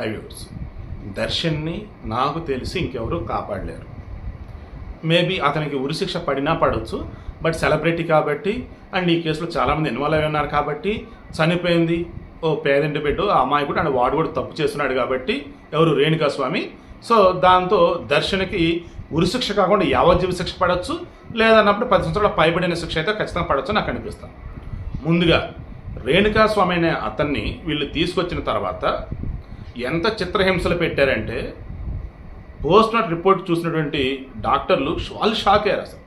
హైవ్యూర్స్ దర్శన్ని నాకు తెలిసి ఇంకెవరు కాపాడలేరు. మేబీ అతనికి ఉరిశిక్ష పడినా పడవచ్చు బట్ సెలబ్రిటీ కాబట్టి అండ్ ఈ కేసులో చాలామంది ఇన్వాల్వ్ అయి ఉన్నారు కాబట్టి చనిపోయింది ఓ పేదింటి బిడ్డ ఆ అమ్మాయి కూడా అండ్ వాడు కూడా తప్పు చేస్తున్నాడు కాబట్టి ఎవరు రేణుకా స్వామి? సో దాంతో దర్శనకి ఉరిశిక్ష కాకుండా యావజ్జీవ శిక్ష పడవచ్చు లేదన్నప్పుడు పది సంవత్సరాల పైబడిన శిక్ష అయితే ఖచ్చితంగా పడవచ్చు నాకు అనిపిస్తాను ముందుగా రేణుకా స్వామి అనే అతన్ని వీళ్ళు తీసుకొచ్చిన తర్వాత ఎంత చిత్రహింసలు పెట్టారంటే పోస్ట్మార్ట్ రిపోర్ట్ చూసినటువంటి డాక్టర్లు వాళ్ళు షాక్ అయ్యారు అసలు.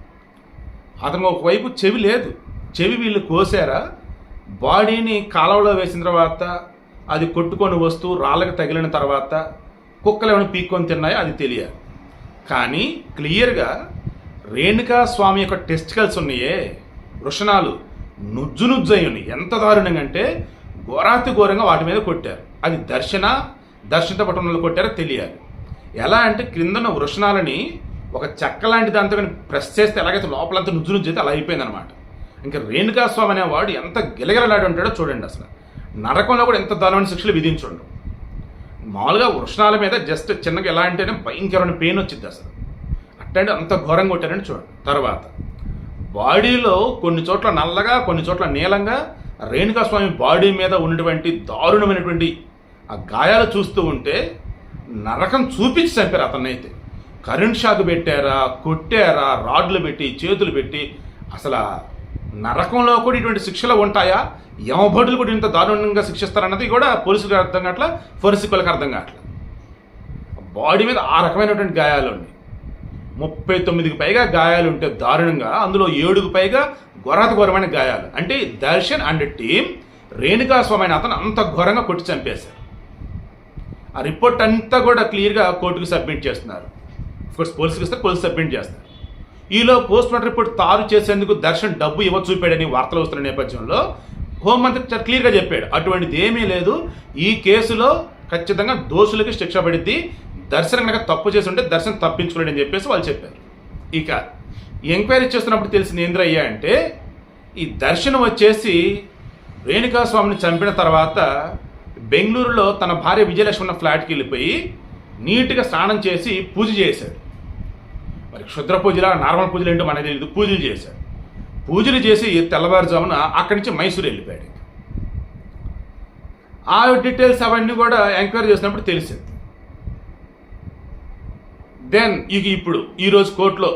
అతను ఒకవైపు చెవి లేదు. చెవి వీళ్ళు కోసారా బాడీని కాలవలో వేసిన తర్వాత అది కొట్టుకొని వస్తూ రాళ్ళకి తగిలిన తర్వాత కుక్కలు ఏమైనా పీక్కొని తిన్నాయో అది తెలియాలి. కానీ క్లియర్గా రేణుకా స్వామి యొక్క టెస్టికల్స్ ఉన్నాయే. వృషణాలు నుజ్జు నుజ్జు అయి ఉన్నాయి. ఎంత దారుణంగా అంటే ఘోరాతి ఘోరంగా వాటి మీద కొట్టారు. అది దర్శన దర్శన పట్టణంలో కొట్టారో తెలియాలి. ఎలా అంటే క్రిందన వృషణాలని ఒక చెక్క లాంటి దాంతో కానీ ప్రెస్ చేస్తే ఎలాగైతే లోపలంతా నుజ్జు నుజ్జు అయితే అలా అయిపోయింది అనమాట ఇంకా రేణుకా స్వామి అనేవాడు ఎంత గిలగిలలాడి ఉంటాడో చూడండి అసలు. నరకంలో కూడా ఎంత దారుణమైన శిక్షలు విధించుండు. మామూలుగా వృషణాల మీద జస్ట్ చిన్నగా ఎలా అంటేనే భయంకరమైన పెయిన్ వచ్చింది అసలు. అట్టండి అంత ఘోరంగా కొట్టారని చూడండి. తర్వాత బాడీలో కొన్ని చోట్ల నల్లగా కొన్ని చోట్ల నీలంగా రేణుకా స్వామి బాడీ మీద ఉన్నటువంటి దారుణమైనటువంటి ఆ గాయాలు చూస్తూ ఉంటే నరకం చూపించి చంపారు అతన్నైతే. కరెంట్ షాక్ పెట్టారా కొట్టారా రాడ్లు పెట్టి చేతులు పెట్టి అసలు నరకంలో కూడా ఇటువంటి శిక్షలు ఉంటాయా? యమభటులు కూడా ఇంత దారుణంగా శిక్షిస్తారన్నది కూడా పోలీసులకు అర్థం కావట్లా ఫోరెన్సిక్ వాళ్ళకి అర్థం కావట్లా. బాడీ మీద ఆ రకమైనటువంటి గాయాలు ఉన్నాయి. ముప్పై తొమ్మిదికి పైగా గాయాలు ఉంటే దారుణంగా అందులో ఏడుకు పైగా ఘోరాత ఘోరమైన గాయాలు. అంటే దర్శన్ అండ్ టీం రేణుకా స్వామి అతను అంత ఘోరంగా కొట్టి చంపేశారు. ఆ రిపోర్ట్ అంతా కూడా క్లియర్గా కోర్టుకు సబ్మిట్ చేస్తున్నారు. కోర్స్ పోలీసుకి ఇస్తే పోలీసు సబ్మిట్ చేస్తారు. ఈలో పోస్ట్ మార్టం రిపోర్ట్ తారు చేసేందుకు దర్శన్ డబ్బు ఇవ్వ చూపాడని వార్తలు వస్తున్న నేపథ్యంలో హోంమంత్రి చాలా క్లియర్గా చెప్పాడు. అటువంటిది ఏమీ లేదు. ఈ కేసులో ఖచ్చితంగా దోషులకి శిక్ష పడిద్ది. దర్శనం కనుక తప్పు చేసి ఉంటే దర్శనం తప్పించుకోలేడని చెప్పేసి వాళ్ళు చెప్పారు. ఇక ఎంక్వైరీ చేస్తున్నప్పుడు తెలిసిన ఏంద్రయ్య అంటే ఈ దర్శనం వచ్చేసి రేణుకాస్వామిని చంపిన తర్వాత బెంగళూరులో తన భార్య విజయలక్ష్మి ఉన్న ఫ్లాట్కి వెళ్ళిపోయి నీట్గా స్నానం చేసి పూజ చేశాడు. మరి క్షుద్ర పూజలా నార్మల్ పూజలు ఏంటో మనకి తెలియదు పూజలు చేశాడు. పూజలు చేసి తెల్లవారుజామున అక్కడి నుంచి మైసూరు వెళ్ళిపోయాడు. ఆ డీటెయిల్స్ అవన్నీ కూడా ఎంక్వైరీ చేసినప్పుడు తెలిసింది. దెన్ ఇక ఇప్పుడు ఈరోజు కోర్టులో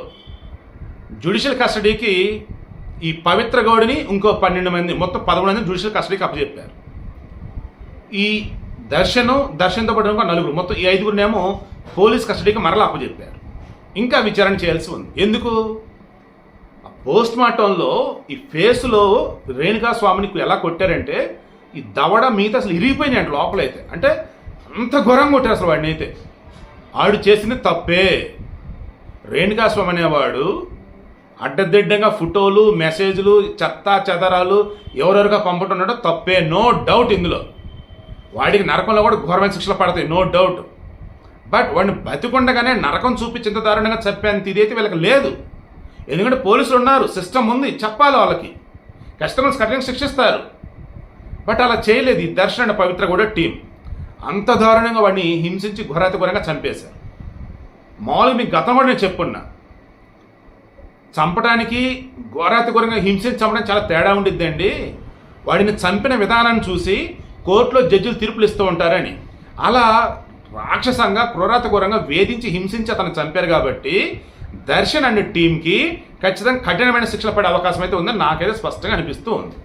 జ్యుడిషియల్ కస్టడీకి ఈ పవిత్ర గౌడిని ఇంకో పన్నెండు మంది మొత్తం పదమూడు మంది జ్యుడిషియల్ కస్టడీకి అప్పచెప్పారు. ఈ దర్శనం దర్శనంతో పాటు ఇంకో నలుగురు. మొత్తం ఈ ఐదుగురినేమో పోలీస్ కస్టడీకి మరలా అప్పచెప్పారు. ఇంకా విచారణ చేయాల్సి ఉంది. ఎందుకు? పోస్ట్ మార్టంలో ఈ ఫేస్లో రేణుకా స్వామిని ఎలా కొట్టారంటే ఈ దవడ మిగతా అసలు ఇరిగిపోయినాయి అంటే లోపలైతే. అంటే అంత ఘోరంగా కొట్టారు అసలు వాడిని అయితే. ఆడు చేసింది తప్పే. రేణుకా స్వామి అనేవాడు అడ్డదిడ్డంగా ఫోటోలు మెసేజ్లు చెత్త చెదరాలు ఎవరెవరుగా పంపుతున్నాడో తప్పే. నో డౌట్ ఇందులో. వాడికి నరకంలో కూడా ఘోరమైన శిక్షలు పడతాయి నో డౌట్ బట్ వాడిని బతికుండగానే నరకం చూపించేంత దారుణంగా చెప్పేంత ఇదైతే వీళ్ళకి లేదు. ఎందుకంటే పోలీసులు ఉన్నారు సిస్టమ్ ఉంది చెప్పాలి వాళ్ళకి. కస్టమర్స్ కఠినంగా శిక్షిస్తారు. బట్ అలా చేయలేదు ఈ దర్శన పవిత్ర కూడా టీం అంత దారుణంగా వాడిని హింసించి ఘోరాతి ఘోరంగా చంపేశారు. మామూలుగా మీకు గతం కూడా నేను చెప్పున్నా. చంపడానికి ఘోరాతి ఘోరంగా హింసించి చంపడానికి చాలా తేడా ఉండిద్దండి. వాడిని చంపిన విధానాన్ని చూసి కోర్టులో జడ్జిలు తీర్పులు ఇస్తూ ఉంటారని. అలా రాక్షసంగా క్రూరాత ఘోరంగా వేధించి హింసించి అతను చంపారు కాబట్టి దర్శన్ అండ్ టీంకి ఖచ్చితంగా కఠినమైన శిక్షలు పడే అవకాశం అయితే ఉందని నాకైతే స్పష్టంగా అనిపిస్తూ ఉంది.